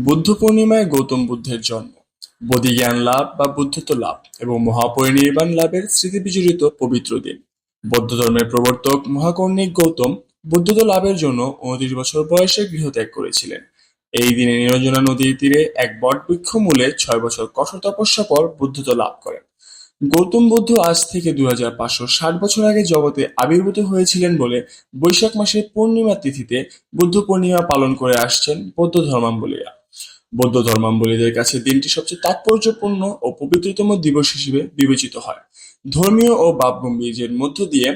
বুদ্ধ পূর্ণিমায় গৌতম বুদ্ধের জন্ম। বোধিজ্ঞান লাভ বা বুদ্ধত্ব লাভ এবং মহাপরিনির্বাণ লাভের স্মৃতিবিজড়িত পবিত্র দিন। বৌদ্ধ ধর্মের প্রবর্তক মহাকর্ণিক গৌতম বুদ্ধত্ব লাভের জন্য উনত্রিশ বছর বয়সে গৃহত্যাগ করেছিলেন। এই দিনে নিরঞ্জনা নদীর তীরে এক বটবৃক্ষ মূলে ছয় বছর কঠোর তপস্যা পর বুদ্ধত্ব লাভ করেন। গৌতম বুদ্ধ আজ থেকে দুই হাজার পাঁচশো ষাট বছর আগে জগতে আবির্ভূত হয়েছিলেন বলে বৈশাখ মাসের পূর্ণিমা তিথিতে বুদ্ধ পূর্ণিমা পালন করে আসছেন বৌদ্ধ ধর্মাবলীরা বৌদ্ধ ধর্মাবলীদের কাছে দিনটি সবচেয়ে তাৎপর্যপূর্ণ ও পবিত্রতম দিবস হিসেবে বিবেচিত হয়। ধর্মীয় ও ভাবগম্ভীর্যের মধ্য দিয়ে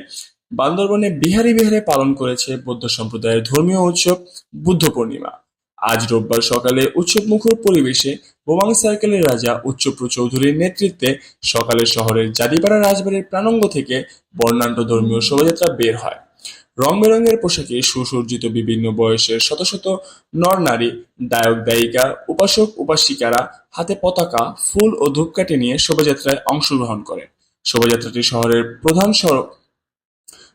বান্দরবনে বিহারি বিহারে পালন করেছে বৌদ্ধ সম্প্রদায়ের ধর্মীয় উৎসব বুদ্ধ পূর্ণিমা। আজ রোববার সকালে উৎসবমুখর পরিবেশে বোমাং সার্কেলের রাজা উচ্চপ্র চৌধুরীর নেতৃত্বে সকালে শহরের জাদিপাড়া রাজবাড়ির প্রাণঙ্গ থেকে বর্ণাঢ্য ধর্মীয় শোভাযাত্রা বের হয়। রং বেরঙের পোশাকে সুসজ্জিত বিভিন্ন বয়সের শত শত নর নারী গায়ক গায়িকা উপাসক, উপাসিকারা হাতে পতাকা, ফুল ও ধূপকাঠি নিয়ে শোভাযাত্রায় অংশগ্রহণ করেন। শোভাযাত্রাটি শহরের প্রধান সড়ক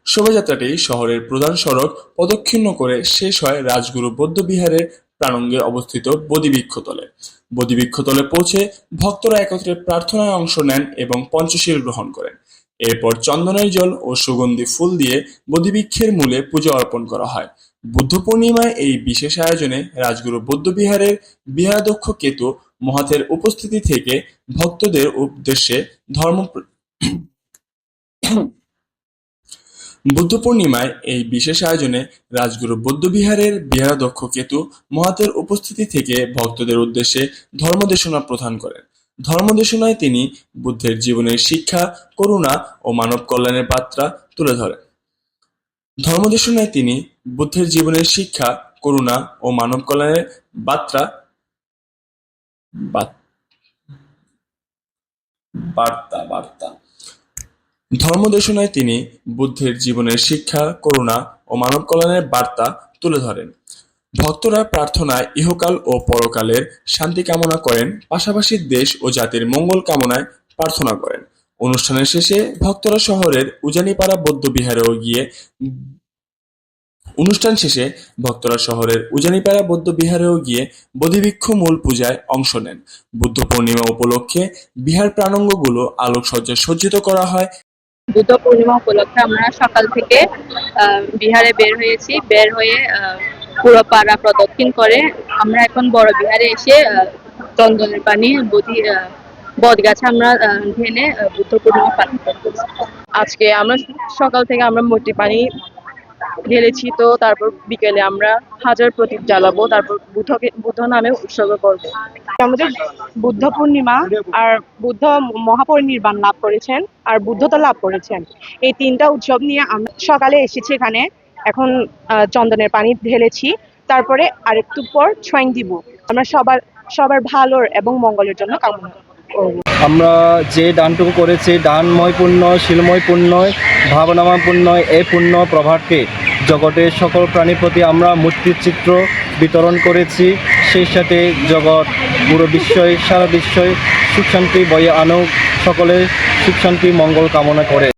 শোভাযাত্রাটি শহরের প্রধান সড়ক প্রদক্ষিণ করে শেষ হয় রাজগুরু বৌদ্ধবিহারের প্রাঙ্গণে অবস্থিত বোধিবৃক্ষতলে বোধিবৃক্ষতলে পৌঁছে ভক্তরা একত্রে প্রার্থনায় অংশ নেন এবং পঞ্চশীল গ্রহণ করেন। এরপর চন্দনের জল ও সুগন্ধি ফুল দিয়ে বোধিবৃক্ষের মূলে পূজা অর্পণ করা হয়। বুদ্ধ পূর্ণিমায় এই বিশেষ আয়োজনে রাজগুরু বৌদ্ধবিহারের বিহারাধ্যক্ষ কেতু মহাথের উপস্থিতি থেকে ভক্তদের উদ্দেশ্যে ধর্ম বুদ্ধ পূর্ণিমায় এই বিশেষ আয়োজনে রাজগুরু বৌদ্ধবিহারের বিহারাধ্যক্ষ কেতু মহাতের উপস্থিতি থেকে ভক্তদের উদ্দেশ্যে ধর্মদেশনা প্রদান করেন। ধর্মদেশনায় তিনি বুদ্ধের জীবনের শিক্ষা, করুণা ও মানব কল্যাণের বার্তা তুলে ধরেন। ধর্মদেশনায় তিনি বুদ্ধের জীবনের শিক্ষা, করুণা ও মানব কল্যাণের বার্তা বাত- বার্তা বার্তা। ধর্মদেশনায় তিনি বুদ্ধের জীবনের শিক্ষা, করুণা ও মানব কল্যাণের বার্তা তুলে ধরেন। ভক্তরা প্রার্থনায় ইহকাল ও পরকালের শান্তি কামনা করেন, পাশাপাশি দেশ ও জাতির মঙ্গল কামনায় প্রার্থনা করেন। অনুষ্ঠানের শেষে ভক্তরা শহরের উজানিপাড়া বৌদ্ধ বিহারেও গিয়ে অনুষ্ঠান শেষে ভক্তরা শহরের উজানিপাড়া বৌদ্ধ বিহারেও গিয়ে বোধিবৃক্ষ মূল পূজায় অংশ নেন। বুদ্ধ পূর্ণিমা উপলক্ষে বিহার প্রাঙ্গণগুলো আলোকসজ্জায় সজ্জিত করা হয়। বুদ্ধ পূর্ণিমা উপলক্ষে আমরা সকাল থেকে বিহারে বের হয়েছি। বের হয়ে পুরো পাড়া প্রদক্ষিণ করে। আমরা এখন বড় বিহারে এসে আহ, চন্দনের পানি বদি বট গাছে আমরা আহ, ঢেলে বুদ্ধ পূর্ণিমা পালন করতেছি আজকে আমরা সকাল থেকে আমরা মূর্তি পানি ঢেলেছি তো তারপর বিকেলে আমরা হাজার প্রদীপ জ্বালাবো তারপর বুদ্ধকে বুদ্ধ নামে উৎসর্গ করব। আমাদের বুদ্ধ পূর্ণিমা আর বুদ্ধ মহাপরিনির্বাণ লাভ করেছেন আর বুদ্ধতা লাভ করেছেন। এই তিনটা উৎসব নিয়ে আমরা সকালে এসেছি এখানে। এখন চন্দনের পানি ঢেলেছি। তারপরে আরেকটু পর ছোঁয়াং দিব। আমরা সবার সবার ভালোর এবং মঙ্গলের জন্য কামনা আমরা যে দানটুকু করেছি, দানময় পুণ্য, শিলময় পুণ্য, ভাবনাময় পুণ্য এই পুণ্য প্রভাবকে জগতের সকল প্রাণীর প্রতি আমরা মূর্তির চিত্র বিতরণ করেছি। সেই সাথে জগৎ, পুরো বিশ্বই, সারা বিশ্বই সুখ শান্তি বয়ে আনুক। সকলে সুখ শান্তি, মঙ্গল কামনা করে।